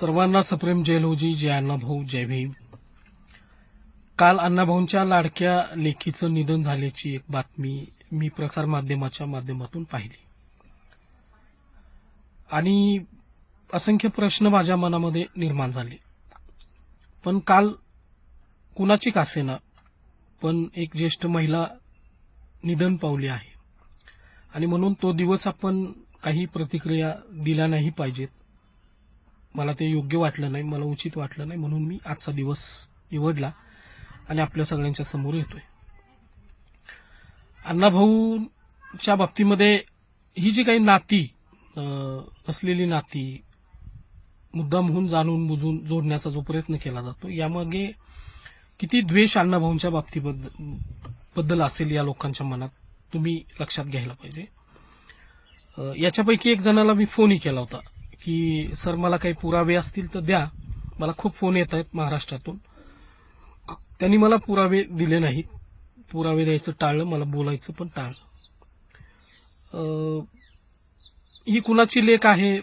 सर्वांना सप्रेम जय लोजी जय अण्णाभाऊ जय भीम. काल अण्णाभाऊंच्या लाडक्या लेखीचं निधन झाल्याची एक बातमी मी प्रसारमाध्यमाच्या माध्यमातून पाहिली. आणि असंख्य प्रश्न माझ्या मनामध्ये निर्माण झाले. पण काल कुणाची कासेना पण एक ज्येष्ठ महिला निधन पावली आहे. आणि म्हणून तो दिवस आपण काही प्रतिक्रिया दिल्या नाही पाहिजेत. मला ते योग्य वाटलं नाही मला उचित वाटलं नाही म्हणून मी आजचा दिवस निवडला आणि आपल्या सगळ्यांच्या समोर येतोय. अण्णाभाऊच्या बाबतीमध्ये ही जी काही नाती अं, असलेली नाती मुद्दामहून जाणून बुजून जोडण्याचा जो प्रयत्न केला जातो यामागे किती द्वेष अण्णाभाऊंच्या बाबतीबद्दल बद्दल असेल या लोकांच्या मनात तुम्ही लक्षात घ्यायला पाहिजे. याच्यापैकी एक जणाला मी फोनही केला होता. की सर मला काही पुरावे असतील तर द्या. मला खूप फोन येत आहेत महाराष्ट्रातून. त्यांनी मला पुरावे दिले नाहीत. पुरावे द्यायचं टाळलं मला बोलायचं पण टाळलं. ही कुणाची लेख आहे?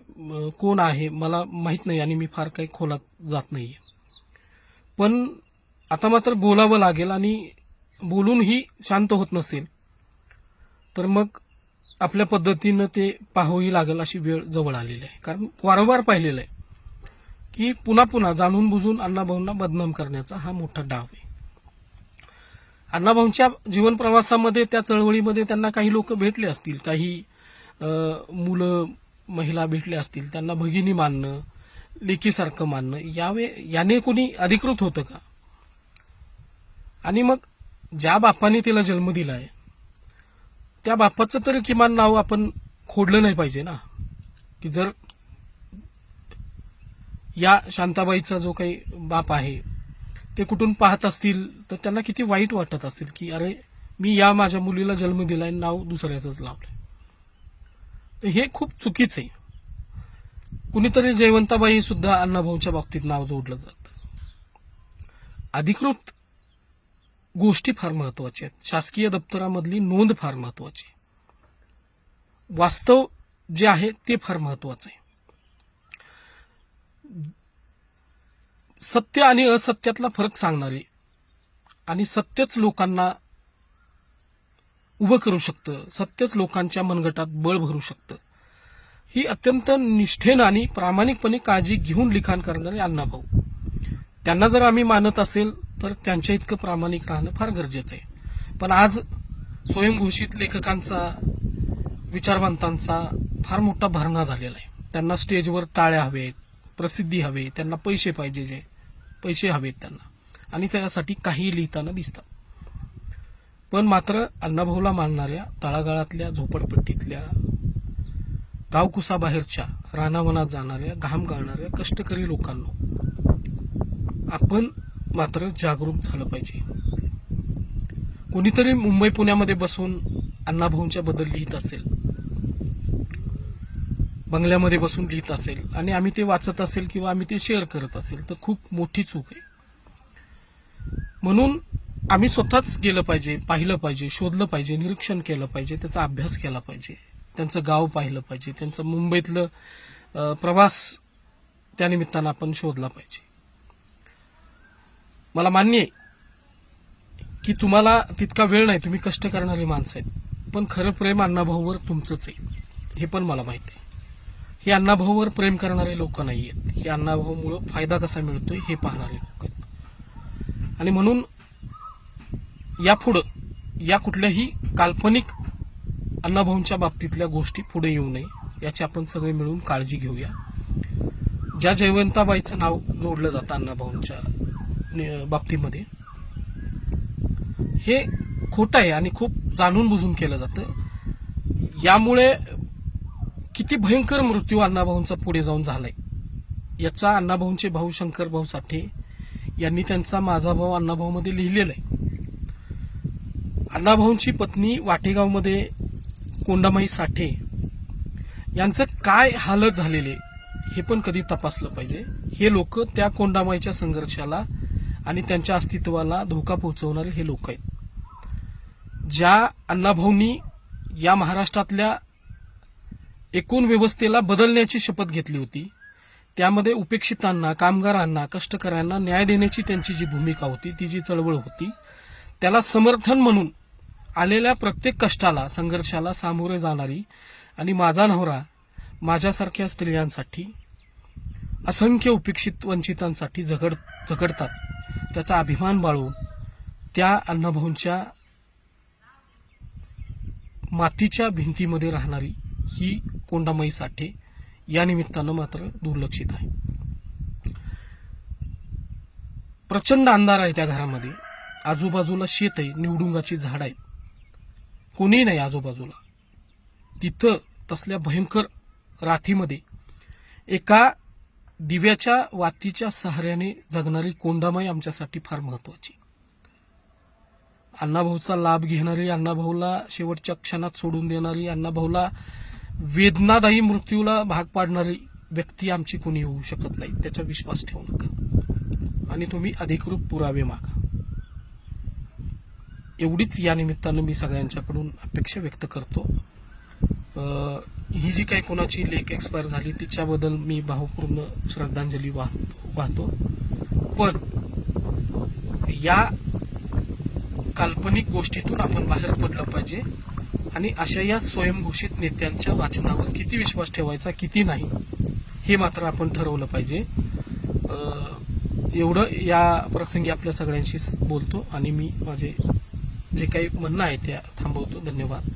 कोण आहे? मला माहीत नाही आणि मी फार काही खोलात जात नाही पण आता मात्र बोलावं लागेल आणि बोलूनही शांत होत नसेल तर मग आपल्या पद्धतीनं ते पाहावी लागेल अशी वेळ जवळ आलेली आहे. कारण वारंवार पाहिलेलं आहे की पुन्हा पुन्हा जाणून बुजून अण्णाभाऊंना बदनाम करण्याचा हा मोठा डाव आहे. अण्णाभाऊंच्या जीवन प्रवासामध्ये त्या चळवळीमध्ये त्यांना काही लोक भेटले असतील काही अं, मुलं महिला भेटले असतील त्यांना भगिनी मानणं लेकीसारखं मानणं यावे याने कोणी अधिकृत होतं का? आणि मग ज्या बापाने तिला जन्म दिला आहे त्या बापाचं तरी किमान नाव आपण खोडलं नाही पाहिजे ना. की जर या शांताबाईचा जो काही बाप आहे ते कुठून पाहत असतील तर त्यांना किती वाईट वाटत असेल की अरे मी या माझ्या मुलीला जन्म दिलाय नाव दुसऱ्याचंच लावलं तर हे खूप चुकीचं आहे. कुणीतरी जयवंताबाई सुद्धा अण्णाभाऊच्या बाबतीत नाव जोडलं जातं. अधिकृत गोष्टी फार महत्त्वाच्या आहेत. शासकीय दप्तरामधली नोंद फार महत्वाची वास्तव जे आहे ते फार महत्वाचं आहे. सत्य आणि असत्यातला फरक सांगणारे आणि सत्यच लोकांना उभं करू शकतं सत्यच लोकांच्या मनगटात बळ भरू शकतं ही अत्यंत निष्ठेनं आणि प्रामाणिकपणे काळजी घेऊन लिखाण करणारे अण्णाभाऊ. त्यांना जर आम्ही मानत असेल तर त्यांच्या इतकं प्रामाणिक राहणं फार गरजेचं आहे. पण आज स्वयंघोषित लेखकांचा विचारवंतांचा फार मोठा भरणा झालेला आहे. त्यांना स्टेजवर टाळ्या हवेत प्रसिद्धी हवे त्यांना पैसे पाहिजे जे पैसे हवेत त्यांना. आणि त्यासाठी काही लिहिताना दिसतात. पण मात्र अण्णाभाऊला मानणाऱ्या तळागाळातल्या झोपडपट्टीतल्या गावकुसाबाहेरच्या रानावनात जाणाऱ्या घाम गाळणाऱ्या कष्टकरी लोकांना आपण मात्र जागरूक झालं पाहिजे. कोणीतरी मुंबई पुण्यामध्ये बसून अण्णाभाऊंच्या बद्दल लिहित असेल. बंगल्यामध्ये बसून लिहित असेल आणि आम्ही ते वाचत असेल किंवा आम्ही ते शेअर करत असेल तर खूप मोठी चूक आहे. म्हणून आम्ही स्वतःच गेलं पाहिजे पाहिलं पाहिजे शोधलं पाहिजे निरीक्षण केलं पाहिजे त्याचा अभ्यास केला पाहिजे. त्यांचं गाव पाहिलं पाहिजे त्यांचं मुंबईतलं प्रवास त्यानिमित्तानं आपण शोधला पाहिजे. मला मान्य आहे की तुम्हाला तितका वेळ नाही तुम्ही कष्ट करणारी माणसं आहेत. पण खरं प्रेम अण्णाभाऊवर तुमचंच आहे. हे पण मला माहिती आहे. हे अण्णाभाऊवर प्रेम करणारे लोक नाही आहेत. हे अण्णाभाऊमुळं फायदा कसा मिळतोय हे पाहणारे लोक आहेत. आणि म्हणून यापुढं या कुठल्याही काल्पनिक अण्णाभाऊंच्या बाबतीतल्या गोष्टी पुढे येऊ नये याची आपण सगळे मिळून काळजी घेऊया. ज्या जयवंताबाईचं नाव जोडलं जातं अण्णाभाऊंच्या बाबतीमध्ये. हे खोटं आहे आणि खूप जाणून बुजून केलं जातं. यामुळे किती भयंकर मृत्यू अण्णाभाऊंचा पुढे जाऊन झालाय. याचा अण्णाभाऊंचे भाऊ शंकर भाऊ साठे यांनी त्यांचा माझा भाऊ अण्णाभाऊ मध्ये लिहिलेला आहे अण्णाभाऊंची पत्नी वाटेगावमध्ये कोंडामाई साठे यांचं काय हालत झालेले हे पण कधी तपासलं पाहिजे. हे लोक त्या कोंडामाईच्या संघर्षाला आणि त्यांच्या अस्तित्वाला धोका पोहोचवणारे हे लोक आहेत. ज्या अण्णाभाऊंनी या महाराष्ट्रातल्या एकूण व्यवस्थेला बदलण्याची शपथ घेतली होती त्यामध्ये उपेक्षितांना कामगारांना कष्टकऱ्यांना न्याय देण्याची त्यांची जी भूमिका होती ती जी चळवळ होती त्याला समर्थन म्हणून आलेल्या प्रत्येक कष्टाला संघर्षाला सामोरे जाणारी आणि माझा नवरा माझ्यासारख्या स्त्रियांसाठी असंख्य उपेक्षित वंचितांसाठी झगड झगडतात. त्याचा अभिमान बाळगून त्या अण्णाभाऊंच्या मातीच्या भिंतीमध्ये राहणारी ही कोंडामाई साठे या निमित्तानं मात्र दुर्लक्षित आहे. प्रचंड अंधार आहे त्या घरामध्ये. आजूबाजूला शेत आहे निवडुंगाची झाड आहेत. कोणीही नाही आजूबाजूला. तिथं तसल्या भयंकर राथीमध्ये एका दिव्याच्या वातीच्या सहाऱ्याने जगणारी कोंडामाई आमच्यासाठी फार महत्वाची. अण्णाभाऊचा लाभ घेणारी अण्णाभाऊला शेवटच्या क्षणात सोडून देणारी अण्णाभाऊला वेदनादायी मृत्यूला भाग पाडणारी व्यक्ती आमची कोणी होऊ शकत नाही त्याचा विश्वास ठेवू नका. आणि तुम्ही अधिकृत पुरावे मागा. एवढीच या निमित्तानं मी सगळ्यांच्याकडून अपेक्षा व्यक्त करतो. ही जी काही कोणाची लेख एक्सपायर झाली तिच्याबद्दल मी भावपूर्ण श्रद्धांजली वाहतो. पण या काल्पनिक गोष्टीतून आपण बाहेर पडलं पाहिजे आणि अशा या स्वयंघोषित नेत्यांच्या वाचनावर किती विश्वास ठेवायचा किती नाही हे मात्र आपण ठरवलं पाहिजे. एवढं या प्रसंगी आपल्या सगळ्यांशी बोलतो आणि मी माझे जे काही म्हणणं आहे त्या थांबवतो. धन्यवाद.